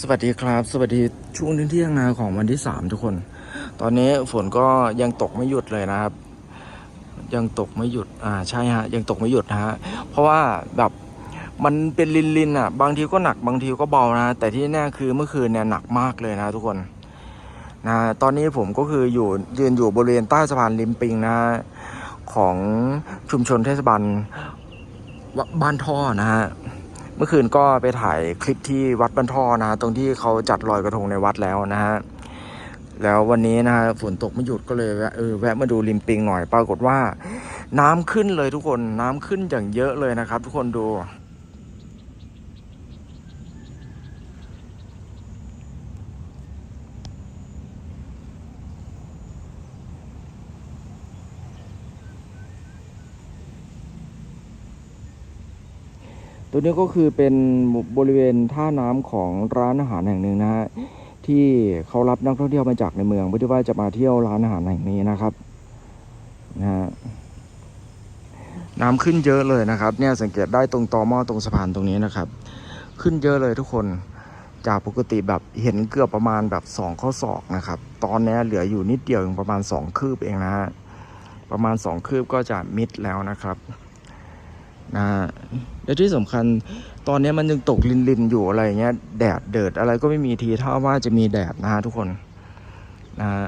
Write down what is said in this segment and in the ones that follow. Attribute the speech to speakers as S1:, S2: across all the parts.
S1: สวัสดีครับ สวัสดีช่วงเที่ยงๆนะของวันที่สามทุกคน ตอนนี้ฝนก็ยังตกไม่หยุดเลยนะครับ ยังตกไม่หยุดอ่าใช่ฮะ ยังตกไม่หยุดนะฮะเพราะว่าแบบมันเป็นลินลินอะ บางทีก็หนักบางทีก็เบานะ แต่ที่แน่คือเมื่อคืนเนี่ยหนักมากเลยนะทุกคนนะตอนนี้ผมก็คืออยู่ยืนอยู่บริเวณใต้สะพานริมปิงนะของชุมชนเทศบาลบ้านท่อนะฮะ เมื่อคืนก็ไปถ่ายคลิปที่วัดบรรทอนะตรงที่เขาจัดลอยกระทงในวัดแล้วนะฮะแล้ววันนี้นะฮะฝนตกไม่หยุดก็เลยแวะเออแวะมาดูริมปิงหน่อยปรากฏว่า น้ำขึ้นเลยทุกคนน้ำขึ้นอย่างเยอะเลยนะครับ ทุกคนดู ตัวนี้ก็คือเป็นบริเวณท่าน้ำของร้านอาหารแห่งหนึ่งนะฮะที่เขารับนักท่องเที่ยวมาจากในเมืองเพื่อที่ว่าจะมาเที่ยวร้านอาหารแห่งนี้นะครับนะฮะน้ำขึ้นเยอะเลยนะครับ เนี่ยสังเกตได้ตรงตอหม้อตรงสะพานตรงนี้นะครับ ขึ้นเยอะเลยทุกคนจากปกติแบบเห็นเกือบประมาณแบบสองข้อศอกนะครับ ตอนนี้เหลืออยู่นิดเดียวเองประมาณสองคืบเองนะฮะประมาณสองคืบก็จะมิดแล้วนะครับ นะและที่สำคัญตอนนี้มันยังตกลินลินอยู่อะไรเงี้ยแดดเดิดอะไรก็ไม่มีทีท่าว่าจะมีแดดนะฮะทุกคนนะฮะ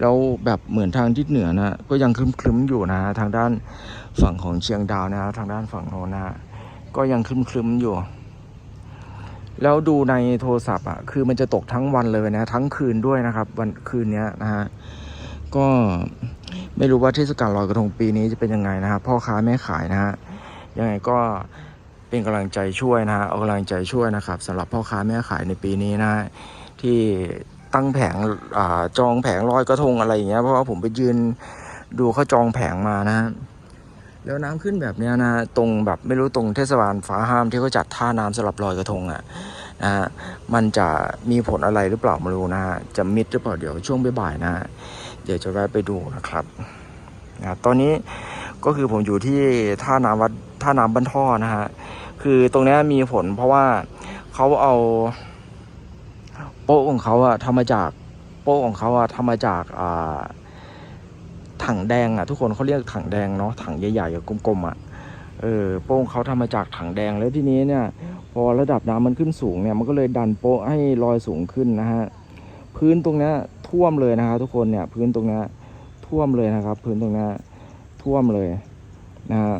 S1: แล้วแบบเหมือนทางทิศเหนือนะก็ยังคลึ้มๆอยู่นะทางด้านฝั่งของเชียงดาวนะทางด้านฝั่งโน้นนะก็ยังคลึ้มๆอยู่ แล้วดูในโทรศัพท์อะคือมันจะตกทั้งวันเลยนะทั้งคืนด้วยนะครับ วันคืนเนี้ยนะฮะก็ ไม่รู้ว่าเทศกาลลอยกระทงปีนี้จะเป็นยังไงนะฮะพ่อค้าแม่ขายนะฮะยังไงก็เป็นกำลังใจช่วยนะฮะเอากำลังใจช่วยนะครับสำหรับพ่อค้าแม่ขายในปีนี้นะที่ตั้งแผงอาจองแผงลอยกระทงอะไรอย่างเงี้ยเพราะว่าผมไปยืนดูเขาจองแผงมานะแล้วน้ำขึ้นแบบเนี้ยนะตรงแบบไม่รู้ตรงเทศบาลฟ้าห้ามที่เขาจัดท่าน้ำสำหรับลอยกระทงอะ นะฮะมันจะมีผลอะไรหรือเปล่าไม่รู้นะฮะจะมิดหรือเปล่าเดี๋ยวช่วงบ่ายๆนะเดี๋ยวจะแวะไปดูนะครับนะตอนนี้ก็คือผมอยู่ที่ท่าน้ำวัดท่าน้ำบ้านท่อนะฮะคือตรงนี้มีผลเพราะว่าเขาเอาโป๊ะของเขาอะทำมาจากโป๊ะของเขาอะทำมาจากอ่าถังแดงอะทุกคนเขาเรียกถังแดงเนาะถังใหญ่ๆกลมๆอะเออโป๊ะของเขาทำมาจากถังแดงแล้วทีนี้เนี่ย อระดับน้ำมันขึ้นสูงเนี่ยมันก็เลยดันโป๊ะให้ลอยสูงขึ้นนะฮะพื้นตรงนี้ท่วมเลยนะฮะทุกคนเนี่ยพื้นตรงนี้ท่วมเลยนะครับ พื้นตรงนี้ท่วมเลยนะฮะ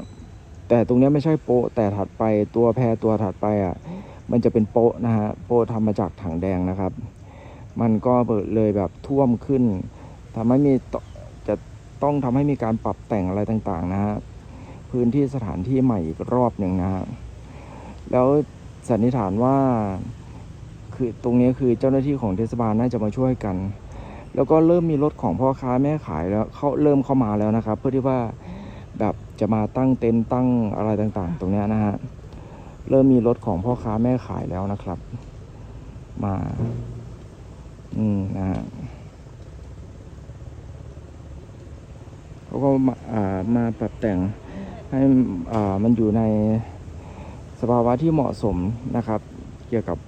S1: แต่ตรงนี้ไม่ใช่โป๊ะแต่ถัดไปตัวแพรตัวถัดไปอะมันจะเป็นโป๊ะนะฮะโป๊ะทำมาจากถังแดงนะครับ มันก็เลยแบบท่วมขึ้นทำให้มีตจะต้องทำให้มีการปรับแต่งอะไรต่างๆนะฮะพื้นที่สถานที่ใหม่อีกรอบหนึ่งนะฮะแล้ว สันนิษฐานว่าคือตรงนี้คือเจ้าหน้าที่ของเทศบาลน่าจะมาช่วยกัน แล้วก็เริ่มมีรถของพ่อค้าแม่ขายแล้วเขาเริ่มเข้ามาแล้วนะครับ เพื่อที่ว่าแบบจะมาตั้งเต็นท์ตั้งอะไรต่างๆ ตรงนี้นะฮะเริ่มมีรถของพ่อค้าแม่ขายแล้วนะครับ มาอืมนะฮะเขาก็มาอ่ามาปรับแต่งให้อ่ามันอยู่ใน สภาวะที่เหมาะสมนะครับ เกี่ยวกับ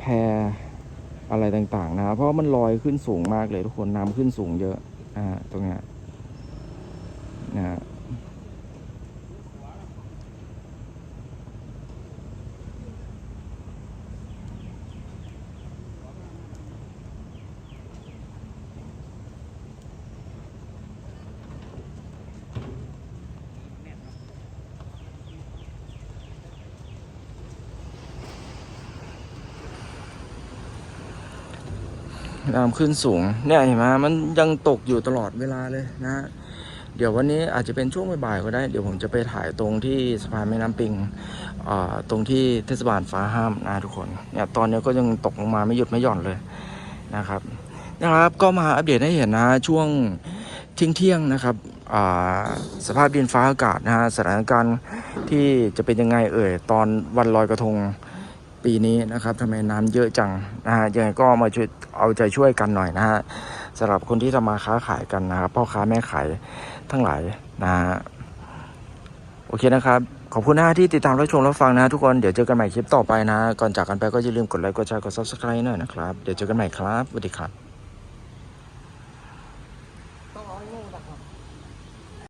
S1: แพรอะไรต่างๆ นะ เพราะมันลอยขึ้นสูงมากเลยทุกคนน้ำขึ้นสูงเยอะนะฮะตรงเนี้ยนะฮะ น้ำขึ้นสูง เนี่ยเห็นไหมมันยังตกอยู่ตลอดเวลาเลยนะ เดี๋ยววันนี้อาจจะเป็นช่วงบ่ายๆก็ได้ เดี๋ยวผมจะไปถ่ายตรงที่สะพานแม่น้ำปิงตรงที่เทศบาลฟ้าห้ามนะทุกคน เนี่ยตอนนี้ก็ยังตกลงมาไม่หยุดไม่หย่อนเลยนะครับ นะครับก็มาอัปเดตให้เห็นนะช่วงเที่ยงเที่ยงๆนะครับอ่าสภาพดินฟ้าอากาศนะฮะสถานการณ์ที่จะเป็นยังไงเอ่ยตอนวันลอยกระทง ปีนี้นะครับทำไมน้ำเยอะจังนะฮะยังไงก็มาช่วยเอาใจช่วยกันหน่อยนะฮะสำหรับคนที่ทำมาค้าขายกันนะครับพ่อค้าแม่ขายทั้งหลายนะฮะโอเคนะครับ ขอบคุณนะที่ติดตามรับชมรับฟังนะทุกคน เดี๋ยวเจอกันใหม่คลิปต่อไปนะ ก่อนจากกันไปก็อย่าลืมกดไลค์กดแชร์กดซับสไคร b e หน่อยนะครับ เดี๋ยวเจอกันใหม่ครับสวัสดี
S2: ครับ